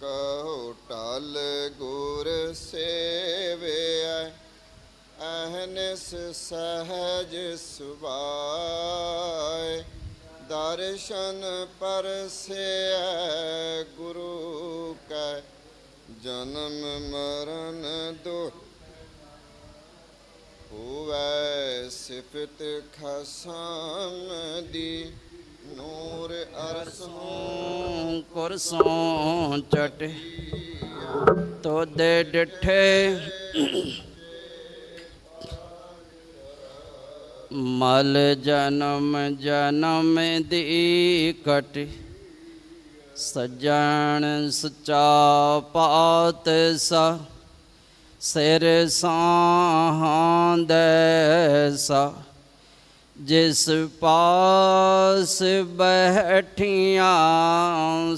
ਕਹੋ ਟਲ ਗੁਰ ਸੇਵਿਆ ਅਹਨਿਸ ਸਹਜ ਸੁਭਾਏ। ਦਰਸ਼ਨ ਪਰਸਿਐ ਗੁਰੂ ਕੈ, ਜਨਮ ਮਰਨ ਦੁਖ ਹੋਵੈ ਸਿਫਤ ਖਸਮ ਦੀ, ਨੂਰ ਅਰਸੋਂ ਕੁਰਸੋਂ ਚਟ। ਤੋਦੇ ਡਿਠੇ। ਮਲ ਜਨਮ ਜਨਮ ਦੀ ਕਟ ਸਜਣ ਸਚਾ ਪਾਤ ਸਾ ਸਿਰ ਸਾਹਾਂ ਸਾ जिस पास बैठिया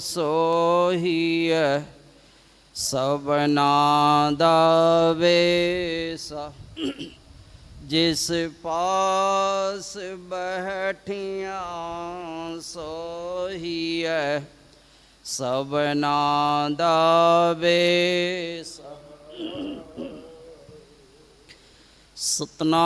सोही सब नादावे जिस पास बैठिया सोही सब नादावे सतना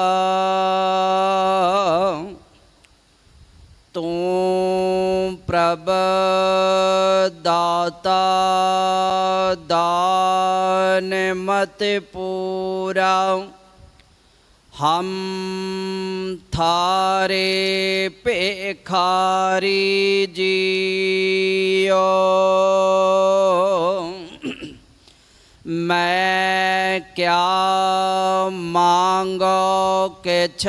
ਦਾਤਾ ਦਾਨ ਮਤ ਪੂਰਾ। ਹਮ ਥਾਰੇ ਭੇਖਾਰੀ ਜੀਓ। ਮੈਂ ਕਿਆ ਮੰਗੋ ਕਿਛ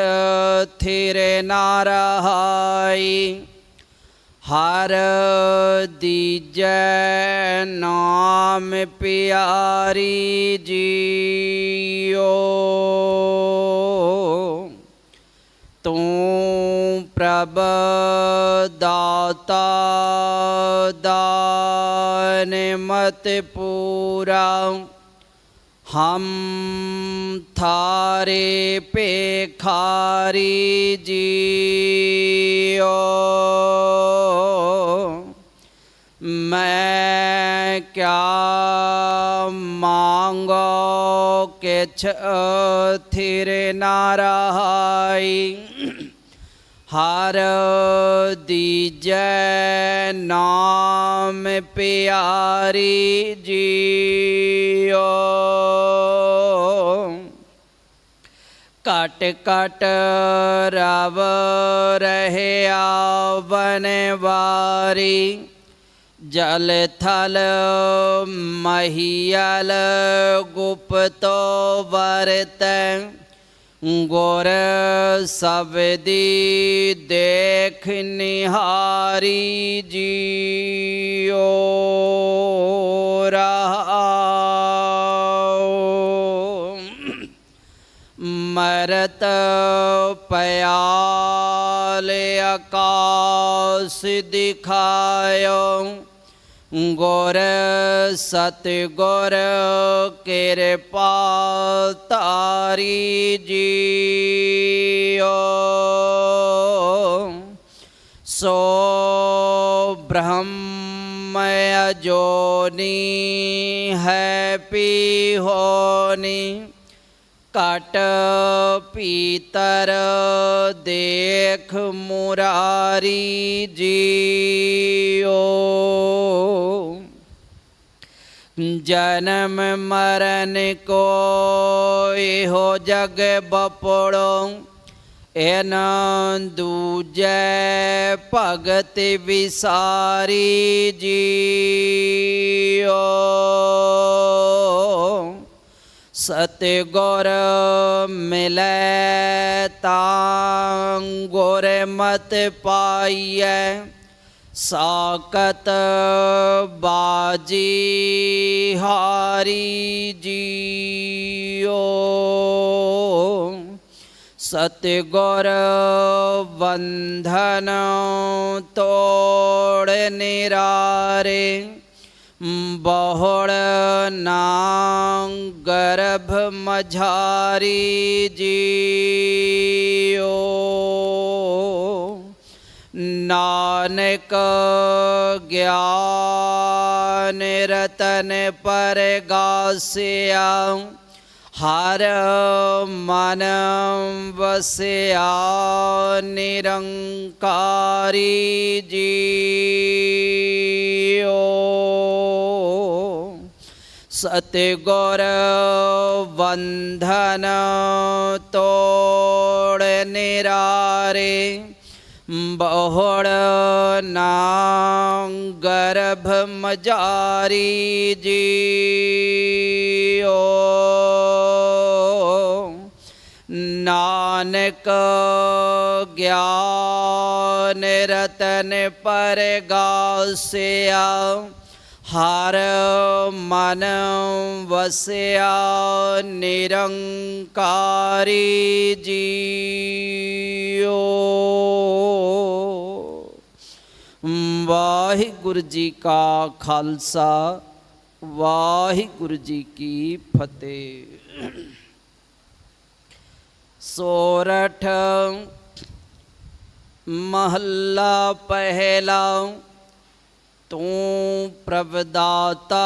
ਥਿਰੇ ਨਾ ਰਹਾਈ। ਹਰ ਦੀਜੈ ਨਾਮ ਪਿਆਰੀ ਜੀਓ। ਤੂੰ ਪ੍ਰਭ ਦਾਤਾ ਦਾਨ ਮਤ ਪੂਰਾ हम थारे पे खारी जियो। मैं क्या मांगो के थिर नाराई हर दीज नाम प्यारी जियो। कट कट रव रहे बनवारी जल थल महियल गुप्तो वरत। ਗੁਰ ਸਬਦੀ ਦੇਖ ਨਿਹਾਰੀ ਜੀਓ ਰਹਾਉ ਮਰਤ ਪਿਆਲ ਆਕਾਸ ਦਿਖਾਇਓ। गुर सतगुर कृपा तारी जी सो ब्रह्म अजोनी है पी होनी, कट पीतर देख मुरारी जी ओ ਜਨਮ ਮਰਨ ਕੋ ਇਹੋ ਜਗ ਬਪੜੋ। ਐਨ ਦੂਜੈ ਭਗਤ ਵਿਸਾਰੀ ਜੀਓ। ਸਤਿਗੁਰ ਮਿਲੈ ਤਾਂ ਗੁਰ ਮਤ ਪਾਈਐ ਸਾਕਤ जी हारी जियो। सतगुर बंधन तोड़ निरारे बहुड़ नाम गर्भ मझारी जी। अनेक ज्ञान रतन पर गासिया, हर मन बसया निरंकारी जी ओ सतगुर बंधन तोड़ निरारे बहुड़ गर्भ मजारी जी ओ नानक ज्ञान रतन पर गाँव हर मन वस्या, निरंकारी जी ओ ਵਾਹਿਗੁਰੂ ਜੀ ਕਾ ਖਾਲਸਾ ਵਾਹਿਗੁਰੂ ਜੀ ਕੀ ਫਤਿਹ ਸੋਰਠ ਮਹੱਲਾ ਪਹਿਲਾ ਤੂੰ ਪ੍ਰਭ ਦਾਤਾ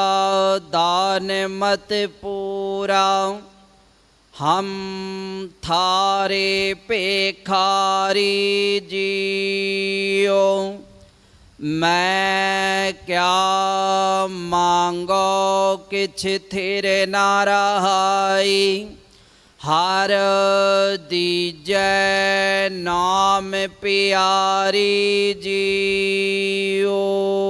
ਦਾਨ ਮਤ ਪੂਰਾ ਹਮ ਥਾਰੇ ਪੇਖਾਰੀ मैं क्या मांगो किछ थिर ना रहाई हर दीजय नाम प्यारी जी ओ